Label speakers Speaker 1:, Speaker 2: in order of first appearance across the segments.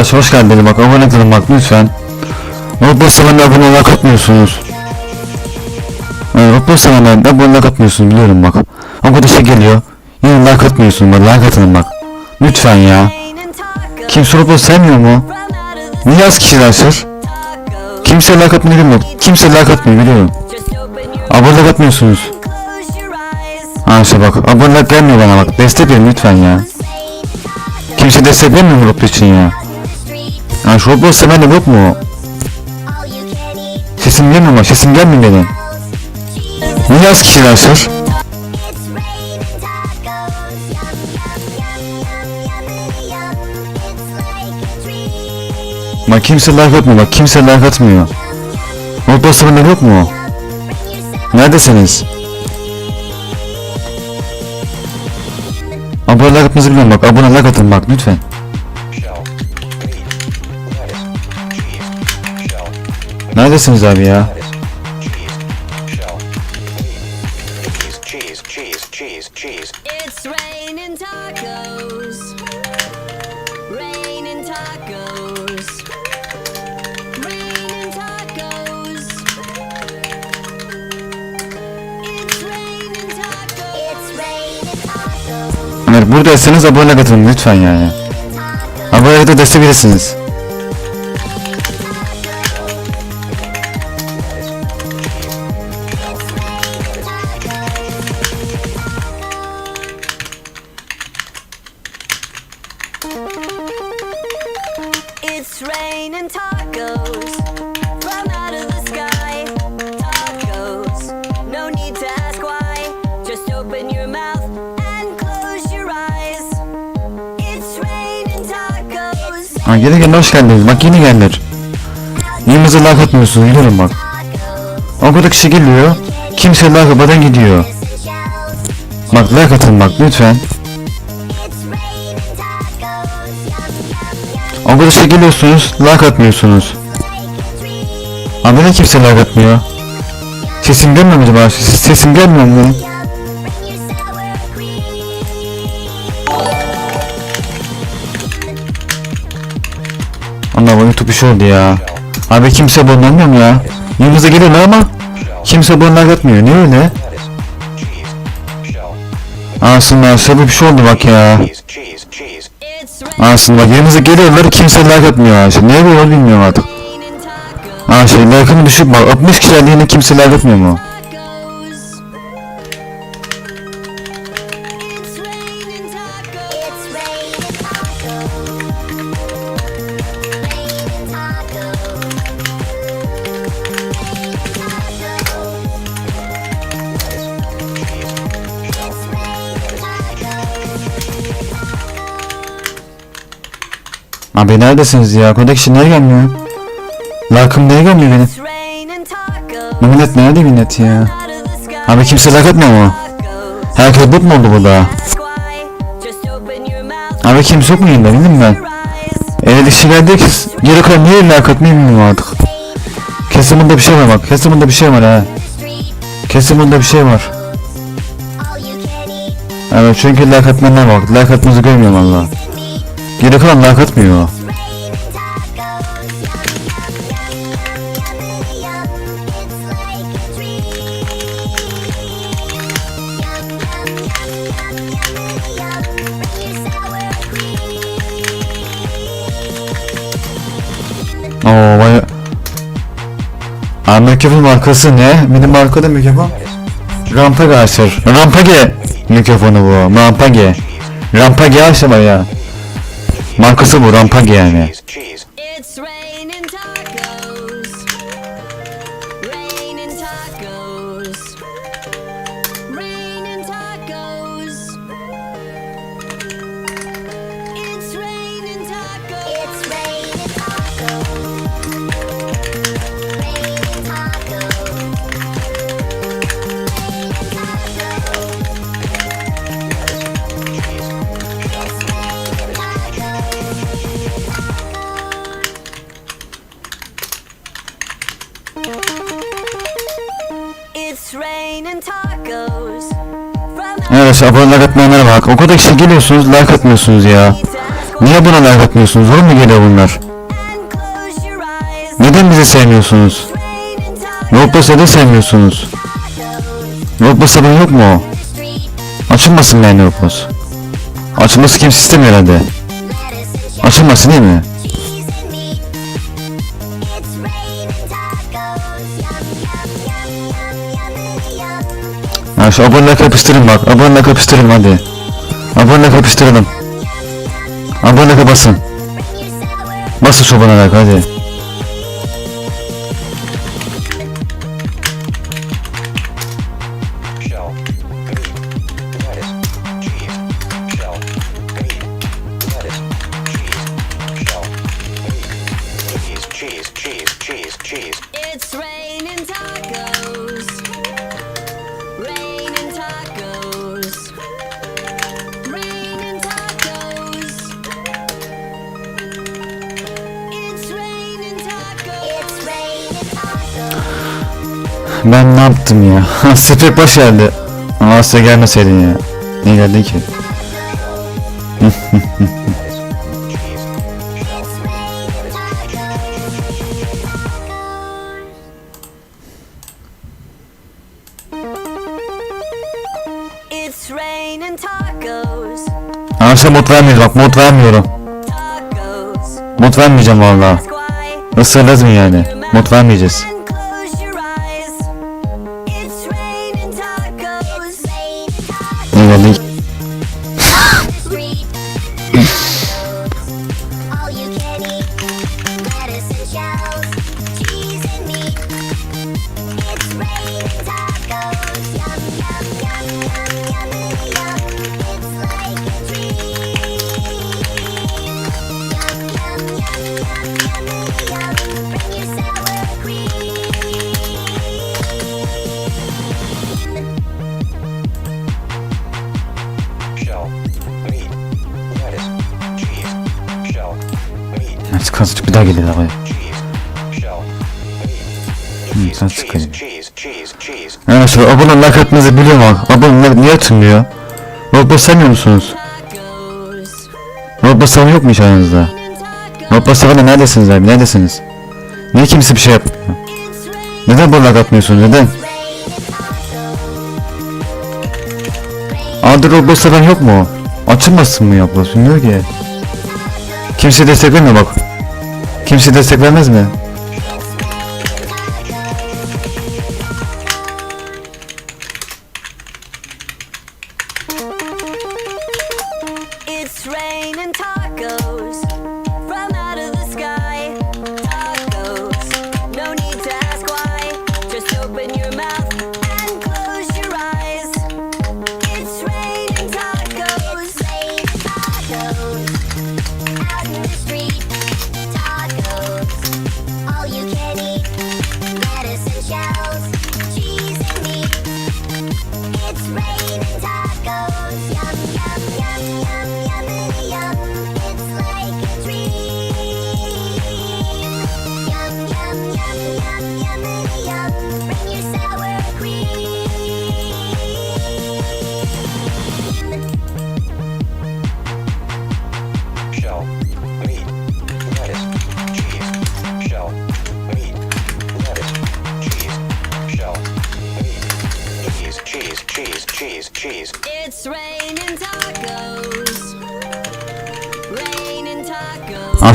Speaker 1: arkadaş hoş geldiniz bak abone kılın bak lütfen. Roblox sevenler abone olmak atmıyorsunuz. Yani Roblox sevenler de abone olmak atmıyorsunuz biliyorum bak. Arkadaşa geliyor. Yine like atmıyorsunuz bak like atın bak. Lütfen ya. Kimse Roblox sevmiyor mu? Niye az kişiler sır? Kimse like atmıyor bilmiyorum. Kimse like atmıyor biliyorum. Abone atmıyorsunuz. Ha işte bak abone gelmiyor bana bak. Destek verin lütfen ya. Kimse destek vermiyor Roblox için ya. Yani şu Roblox'ta bende yok mu? Sesim gelmiyor ama sesim gelmiyor benim. Niye az kişi kişiler sır? Bak kimse like atmıyor bak kimse like atmıyor. Roblox'ta bende yok mu? Neredesiniz? Abone like atmanızı biliyorum bak abone like atın bak lütfen. neredesiniz abi ya? Buradaysanız abone katılın lütfen yani. Abone de desteklersiniz. Hoş geldiniz. Bak yeni geldiler. Yayımıza like atmıyorsunuz biliyorum bak. O kadar kişi geliyor. Kimse like atmadan gidiyor. Bak like atın bak lütfen. O kadar kişi geliyorsunuz like atmıyorsunuz. Abi ne kimse like atmıyor? Sesim gelmiyor mu acaba? Ses- Sesim gelmiyor mu bu YouTube işi oldu ya. Abi kimse anlamıyor mu ya? Yanımıza geliyorlar ama kimse like atmıyor. Niye öyle? Aslında şöyle bir şey oldu bak ya. Aslında bak yanımıza geliyorlar kimse like atmıyor. Şimdi niye böyle bilmiyorum artık. şey like'ını düşük bak 60 kişiler yine kimse like atmıyor mu? Abi neredesiniz ya? Kişi niye gelmiyor? Like'ım niye gelmiyor benim? Bu millet nerede millet ya? Abi kimse like atmıyor mu? Herkes bot mu oldu burada? Abi kimse yok mu yayında bildim ben. Eğer kişi geldik geri kalan niye like atmıyor bilmiyorum artık. Kesin bunda bir şey var bak. Kesin bunda bir şey var ha. Kesin bunda bir şey var. Evet çünkü like atmayanlar bak. Like atmanızı görmüyorum valla. Geri kalan like atmıyor. Oo baya... Aa mikrofon markası ne? Benim markada mikrofon. Rampage Acer. Rampage mikrofonu bu. Rampage. Rampage var ya. Markası bu Rampage yani. Evet abone like atmayanlara bak. O kadar kişi geliyorsunuz like atmıyorsunuz ya. Niye buna like atmıyorsunuz? Zor mu geliyor bunlar? Neden bizi sevmiyorsunuz? Roblox'ta da sevmiyorsunuz. Roblox'ta yok mu? Açılmasın yani Roblox. Açılması kimse istemiyor herhalde. Açılmasın değil mi? Ha şu yapıştırın bak. Abone like yapıştırın hadi. Yapıştıralım. Abone like basın. Basın şu abone like hadi.
Speaker 2: It's raining
Speaker 1: Ben ne yaptım ya? Sepet baş geldi. Ama gelmeseydin ya. Ne geldi ki? Arkadaşlar mod vermiyoruz bak mod vermiyorum. Mod vermeyeceğim valla.
Speaker 2: why.
Speaker 1: Isırladım yani. Mod vermeyeceğiz.
Speaker 3: bendiga.
Speaker 1: Arkadaşlar abone like atmanızı biliyorum bak. Abone niye atılmıyor? Robot sevmiyor musunuz? Robot seven yok mu aranızda? Robot seven neredesiniz abi neredesiniz? Niye kimse bir şey yapmıyor? Neden bu like atmıyorsunuz neden? Adı robot seven yok mu? Açılmasın mı abla? Bilmiyor ki. Kimse destek vermiyor bak. Kimse destek vermez mi?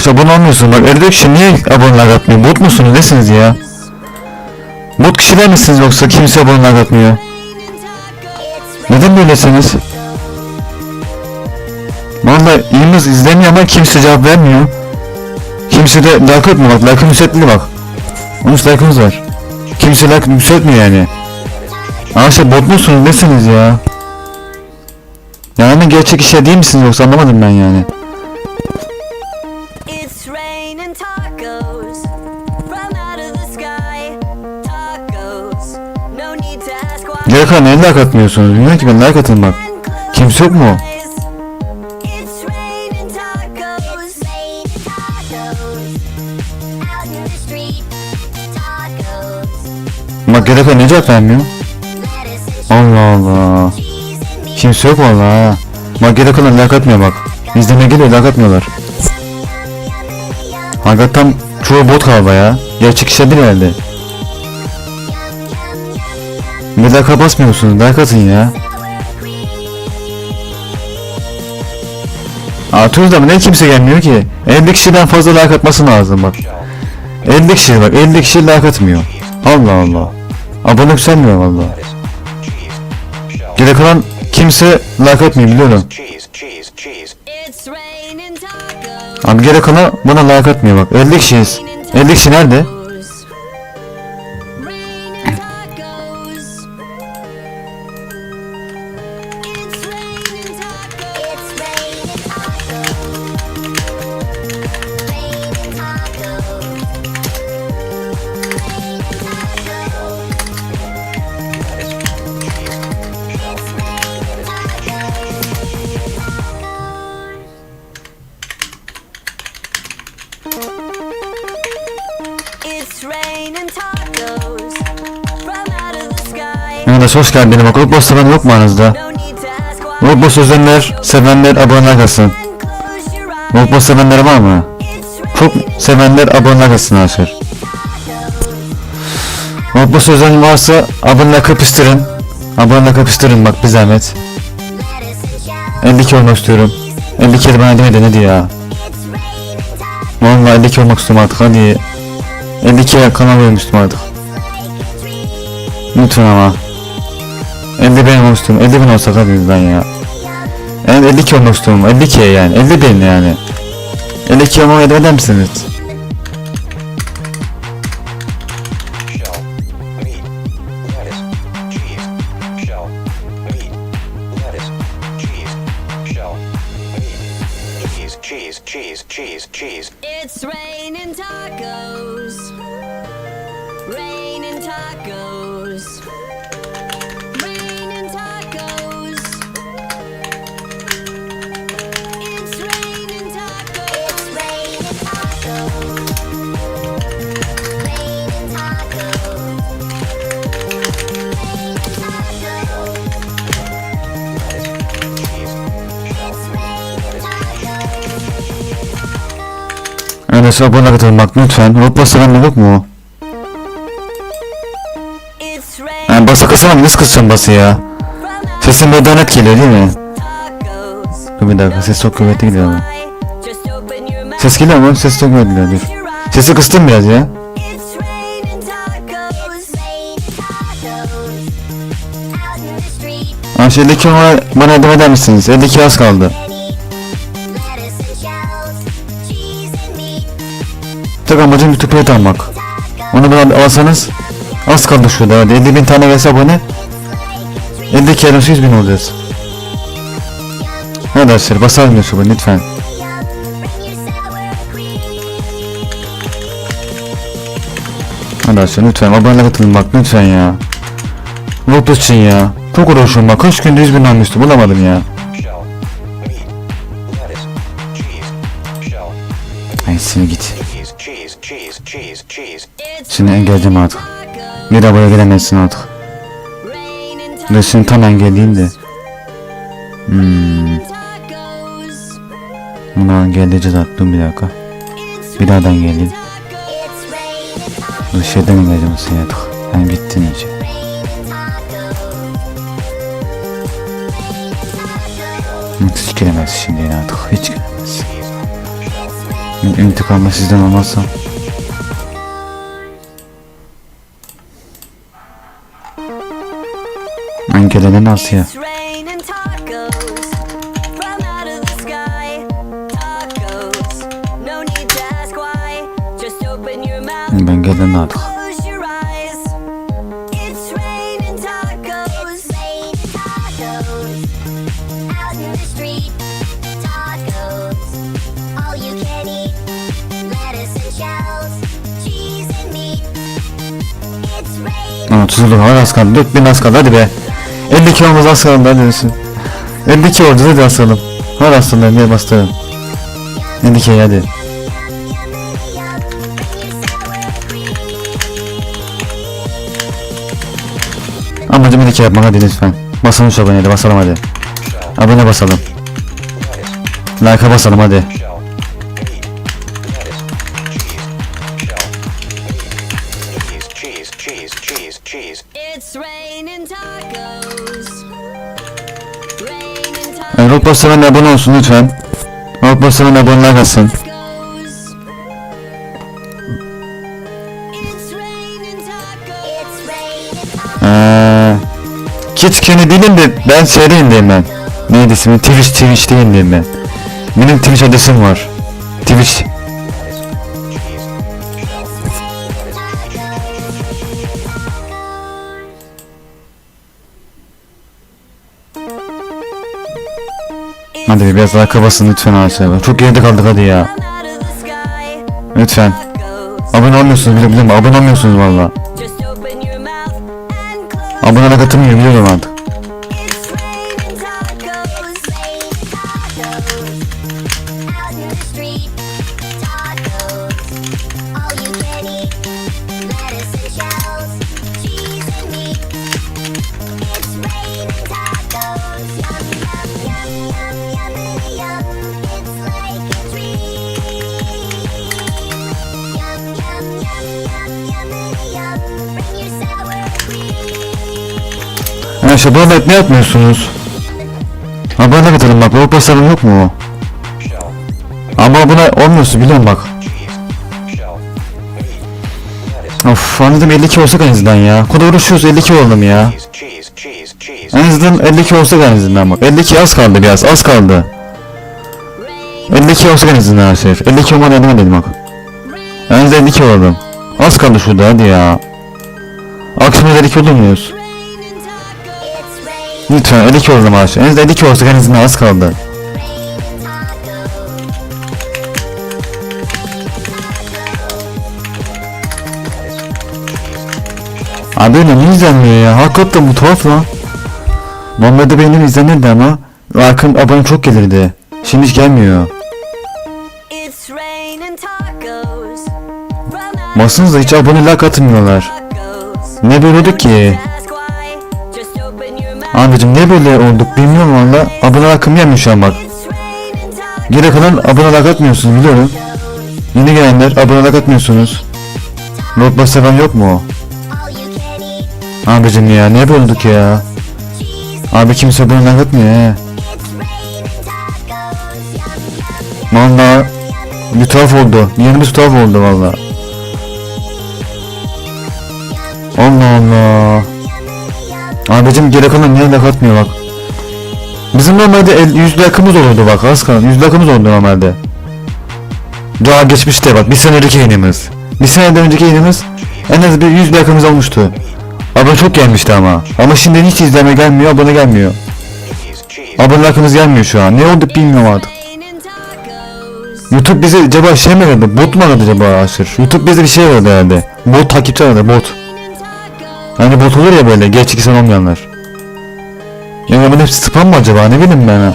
Speaker 1: Arkadaşlar abone olmuyorsunuz bak Erdek kişi niye abone like atmıyor? Bot musunuz nesiniz ya? Bot kişiler misiniz yoksa kimse abone like atmıyor? Neden böylesiniz? Vallahi iyimiz izlemiyor ama kimse cevap vermiyor. Kimse de like atmıyor bak like'ı müsaitledi bak. 13 like'ımız var. Kimse like müsaitmiyor yani. Arkadaşlar bot musunuz nesiniz ya? Yani gerçek işe değil misiniz yoksa anlamadım ben yani. Kalan neyi like atmıyorsunuz? Bilmiyorum ki ben like atın Kimse yok mu? Bak kalan niye cevap vermiyor? Allah Allah. Kimse yok valla. Bak geri kalan like atmıyor bak. İzleme geliyor like atmıyorlar. Hakikaten çoğu bot galiba ya. Gerçek işe değil herhalde. Bir like basmıyorsunuz like atın ya. Atıyoruz da ne kimse gelmiyor ki. 50 kişiden fazla like atması lazım bak. 50 kişi bak 50 kişi like atmıyor. Allah Allah. Abone yükselmiyor valla. Geri kalan kimse like atmıyor biliyorum. Abi geri kalan bana like atmıyor bak. 50 kişiyiz. 50 kişi nerede? Arkadaş hoş geldin. Bak Roblox seven yok mu aranızda? Roblox özenler, sevenler abone kalsın. Roblox sevenler var mı? Çok sevenler abone kalsın arkadaşlar. Roblox özen varsa abone kapıştırın. Abone kapıştırın bak bir zahmet.
Speaker 4: Lettuce and shells.
Speaker 1: 52 olmak istiyorum. 52 de bana demedi ne diyor ya. Vallahi 52 olmak istiyorum artık hadi. 52 kanal vermiştim artık. Lütfen ama. 50 benim olmak istiyorum. 50 bin olsak hadi lan ya. En 52 olmak istiyorum. 52 yani. 50 bin yani. 52 olmamı eder misiniz?
Speaker 3: cheese, cheese, cheese,
Speaker 2: tacos. Tacos.
Speaker 1: Öyleyse abone katılmak lütfen. Roblox seven yok mu? Yani bası kısamam nasıl kısacağım bası ya? Sesim böyle net geliyor değil mi? Dur bir dakika ses çok kuvvetli gidiyor ama. Ses geliyor mu? Ses çok kuvvetli gidiyor. Dur. Sesi kıstım biraz ya. Aa şu 52 bana, bana yardım eder misiniz? 52 az kaldı. Tek amacım tüpet almak. Onu bana alsanız az kaldı şurada hadi 50 bin tane gelse abone 50 kere 100 bin olacağız. Arkadaşlar basar mıyız şu lütfen. Arkadaşlar lütfen abone katılın bak lütfen ya. Roblox için ya. Çok uğraşıyorum bak kaç gündür 100 bin almıştı bulamadım ya. Ay seni git. Seni engelleyeceğim artık. Bir daha buraya gelemezsin artık. Ben seni tam engelleyeyim de. Hmm. Bunu engelleyeceğiz dur bir dakika. Bir daha da engelleyeyim. Dur şeyden engelleyeceğim seni artık. Yani bittin iyice. Hiç gelemez şimdi artık. Hiç
Speaker 4: raining
Speaker 1: İntikamı sizden olmazsa.
Speaker 4: Cheese and meat. It's raining.
Speaker 1: Ama tuzluk var az kaldı. 4000 az kaldı hadi be. 52 olmaz az kaldı hadi desin. 52 oldu hadi asalım. Var aslında niye bastırın. 52 hadi. Amacım 52 yapmak hadi lütfen. Basalım şu aboneye basalım hadi. Abone basalım. Like'a basalım hadi. Roblox abone olsun lütfen. Roblox sevenler aboneler kalsın. Eee... Kit Kenny değilim de ben şeydeyim ben. Neydi ismi? Twitch Twitch değilim ben. Benim Twitch adresim var. Twitch. Hadi bir biraz like basın lütfen arkadaşlar. Çok geride kaldık hadi ya. Lütfen. Abone olmuyorsunuz biliyorum biliyorum. Abone olmuyorsunuz valla. Abone katılmıyor biliyorum artık. Arkadaşlar bana hep ne yapmıyorsunuz? Ha bana katalım bak Avrupa sarım yok mu?
Speaker 3: o?
Speaker 1: Ama buna olmuyorsun biliyorum bak. Of anladım 52 olsak en azından ya. Koda uğraşıyoruz 52 oldum ya. En azından 52 olsak en azından bak. 52 az kaldı biraz az kaldı. 52 olsak en azından her şey. 52 olmadan edemem dedim bak. En azından 52 oldum. Az kaldı şurada hadi ya. Akşam 52 olur muyuz? Lütfen 52 oldum ağaç. En azından 52 olsak en azından az kaldı. Abi öyle niye izlenmiyor ya? Hakikaten bu tuhaf lan. Normalde benim izlenirdi ama Like'ın abone çok gelirdi. Şimdi hiç gelmiyor. Baksanıza hiç abone like atmıyorlar. Ne böyle ki? Abicim ne böyle olduk bilmiyorum valla. Abone like'ım gelmiyor şu an bak. Geri kalan abone like atmıyorsunuz biliyorum. Yeni gelenler abone like atmıyorsunuz. Roblox seven yok mu? Abicim ya ne böyle olduk ya? Abi kimse abone like atmıyor he. Valla bir tuhaf oldu. Yerimiz tuhaf oldu valla. Allah Allah. Abicim geri kalan niye like atmıyor bak. Bizim normalde el, 100 like'ımız olurdu bak az kalan 100 like'ımız oldu normalde. Daha geçmişte bak bir sene önceki yayınımız. Bir seneden önceki yayınımız en az bir 100 like'ımız olmuştu. Abone çok gelmişti ama. Ama şimdi hiç izleme gelmiyor abone gelmiyor. Abone like'ımız gelmiyor şu an. Ne oldu bilmiyorum artık. YouTube bize acaba şey mi verdi? Bot mu aradı acaba Aşır? YouTube bize bir şey verdi herhalde. Bot takipçi aradı bot. Hani bot olur ya böyle gerçek insan olmayanlar. Yani bunun hepsi spam mı acaba ne bileyim ben ha.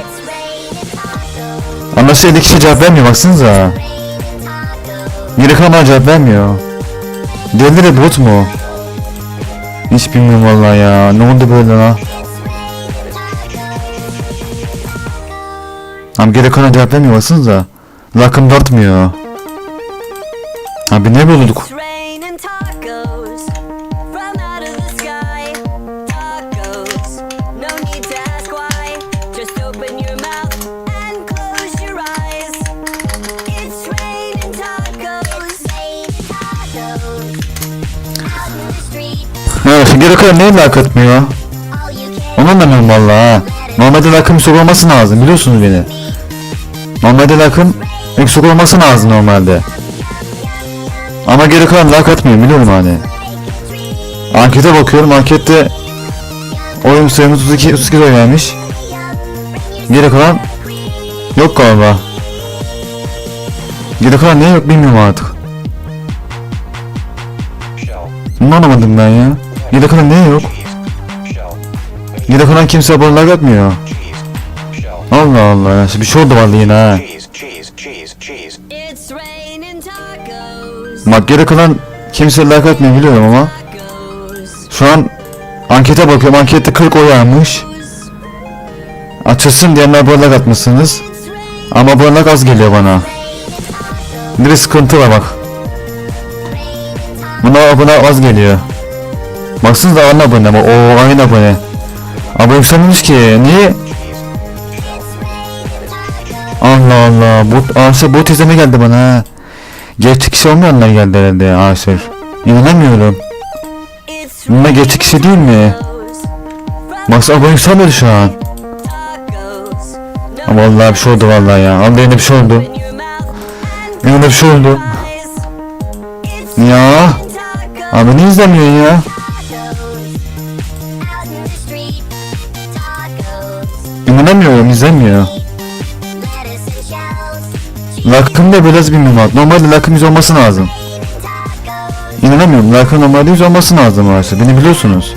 Speaker 1: Anlaşılan 50 kişi cevap vermiyor baksanıza. Geri kalan cevap vermiyor. Diğerleri bot mu? Hiç bilmiyorum vallahi ya. Ne oldu böyle lan? Abi geri kalan cevap vermiyor baksanıza. Lakım dartmıyor. Abi ne bulduk? Evet geri kalan neyi lak atmıyor? Onu anlamıyorum valla ha. Normalde lakım yüksek olması lazım biliyorsunuz beni. Normalde lakım yüksek olması lazım normalde. Ama geri kalan lak atmıyor biliyorum hani. Ankete bakıyorum ankette oyun sayımız 32, 32 oy vermiş. Geri kalan yok galiba. Geri kalan ne yok bilmiyorum artık.
Speaker 3: Shell,
Speaker 1: Bunu anlamadım ben ya. Kalan ne yok? kalan kimse abone like atmıyor. Allah Allah ya. Bir şey oldu vallahi yine ha. Bak kalan kimse like atmıyor biliyorum ama. Şu an ankete bakıyorum. Ankette 40 oy almış. Açılsın diyenler abone like atmışsınız. Ama abone like az geliyor bana. Bir sıkıntı var bak. Buna abone az geliyor. Baksanıza aynı abone ama o aynı abone. Abone yükselmemiş ki. Niye? Allah Allah. Bot, Aşır bot izleme geldi bana ha. Gerçek kişi olmayanlar geldi herhalde Aşır. İnanamıyorum. Bunlar gerçek kişi değil mi? Max abone yükselmedi şu an. Ama vallahi bir şey oldu vallahi ya. Allah yine bir şey oldu. Yine bir şey oldu. Ya. Abi ne izlemiyor ya? İnanamıyorum izlemiyor.
Speaker 4: Lettuce and shells.
Speaker 1: Lakım da biraz bilmiyorum abi. Normalde lakım 100 olması lazım. İnanamıyorum. Lakım normalde 100 olması lazım arkadaşlar. Beni biliyorsunuz.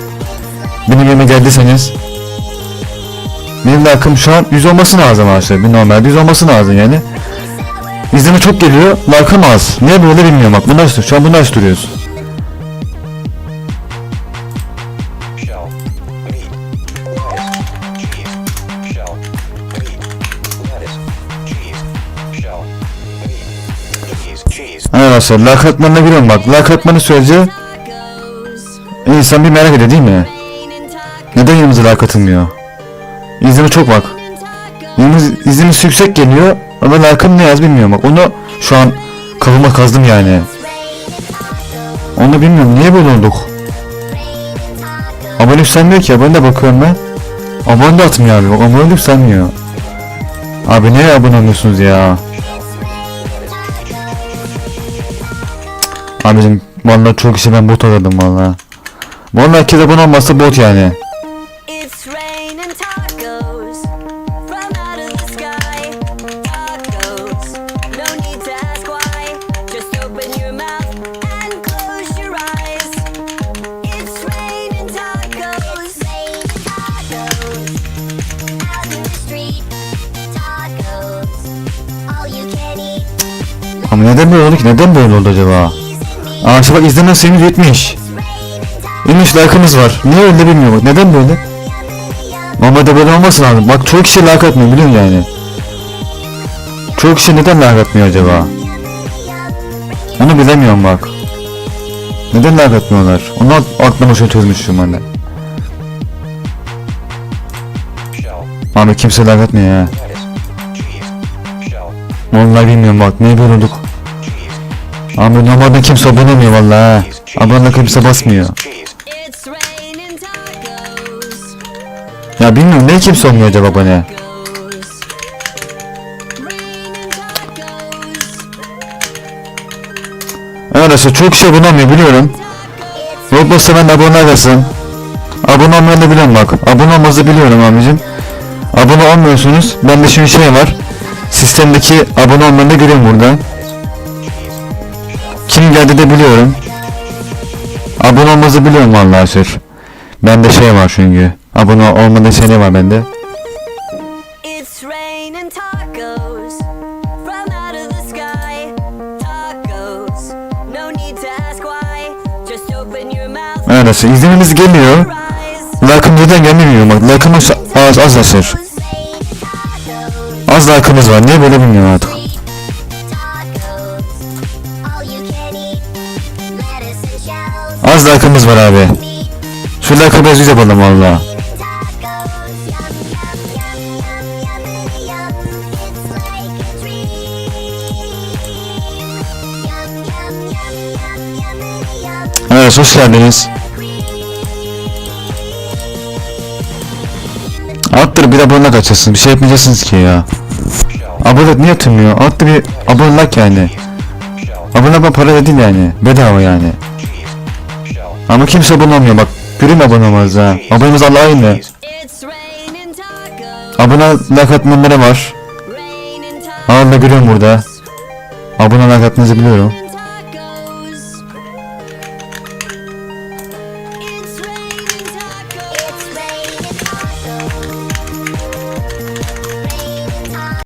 Speaker 1: Benim yerime geldiyseniz. Benim lakım şu an 100 olması lazım arkadaşlar. Bir normalde 100 olması lazım yani. İzleme çok geliyor. Lakım az. Niye böyle bilmiyorum bak. Bunu açtır. Şu an bunu açtırıyoruz. Arkadaşlar like atmanına giriyorum bak. Like atmanı sürece insan bir merak ediyor değil mi? Neden yanımıza like atılmıyor? İzleme çok bak. Yalnız izlemesi yüksek geliyor ama like'ım ne yaz bilmiyorum bak. Onu şu an kafama kazdım yani. Onu bilmiyorum niye böyle olduk. Abone yükselmiyor ki abone de bakıyorum ben. Abone de atmıyor abi bak abone yükselmiyor. Abi neye abone olmuyorsunuz ya? Abicim vallahi çok kişi ben bot aradım. Vallahi herkes abone olmazsa bot yani. Ama neden böyle oldu ki? Neden böyle oldu acaba? Aa işte bak izleme sayımız 70.
Speaker 4: It's raining tacos.
Speaker 1: 70 like'ımız var. Niye öyle bilmiyorum. Neden böyle? Normalde böyle olmasın lazım. Bak çoğu kişi like atmıyor biliyorsun yani. Çoğu kişi neden like atmıyor acaba? Onu bilemiyorum bak. Neden like atmıyorlar? Onu ak- aklıma şöyle çözmüşüm ben de. Abi kimse like atmıyor ya. Vallahi bilmiyorum bak. Niye böyle olduk? Abi normalde kimse abone olmuyor vallahi ha. Kimse basmıyor. Ya bilmiyorum niye kimse olmuyor acaba abone? Arkadaşlar çok kişi abone olmuyor biliyorum. Roblox'ta ben de abone arasın. Abone olmayı da biliyorum bak. Abone olmanızı biliyorum abicim. Abone olmuyorsunuz. Bende şimdi şey var. Sistemdeki abone olmanı görüyorum burada. Kim geldi de biliyorum. Abone olmanızı biliyorum vallahi sır. Bende şey var çünkü. Abone olmadığı şey ne var bende? Arkadaşlar izlemeniz geliyor. Like'ım neden gelmiyor bak. Like'ım az az az az Az like'ımız var. Niye böyle bilmiyorum artık.
Speaker 4: Dream. Yum, yum, yum, yum, yum, yum.
Speaker 1: Evet hoş geldiniz. Attır bir abone kaçasın. Bir şey yapmayacaksınız ki ya. Abone niye atılmıyor? Attır bir abone like yani. Abone para değil yani. Bedava yani. Ama kimse abone bak. Görün abone olmaz ha. Abonemiz Allah aynı. Abone like atmayanlara var. Aa da görüyorum burada. Abone like atmanızı biliyorum.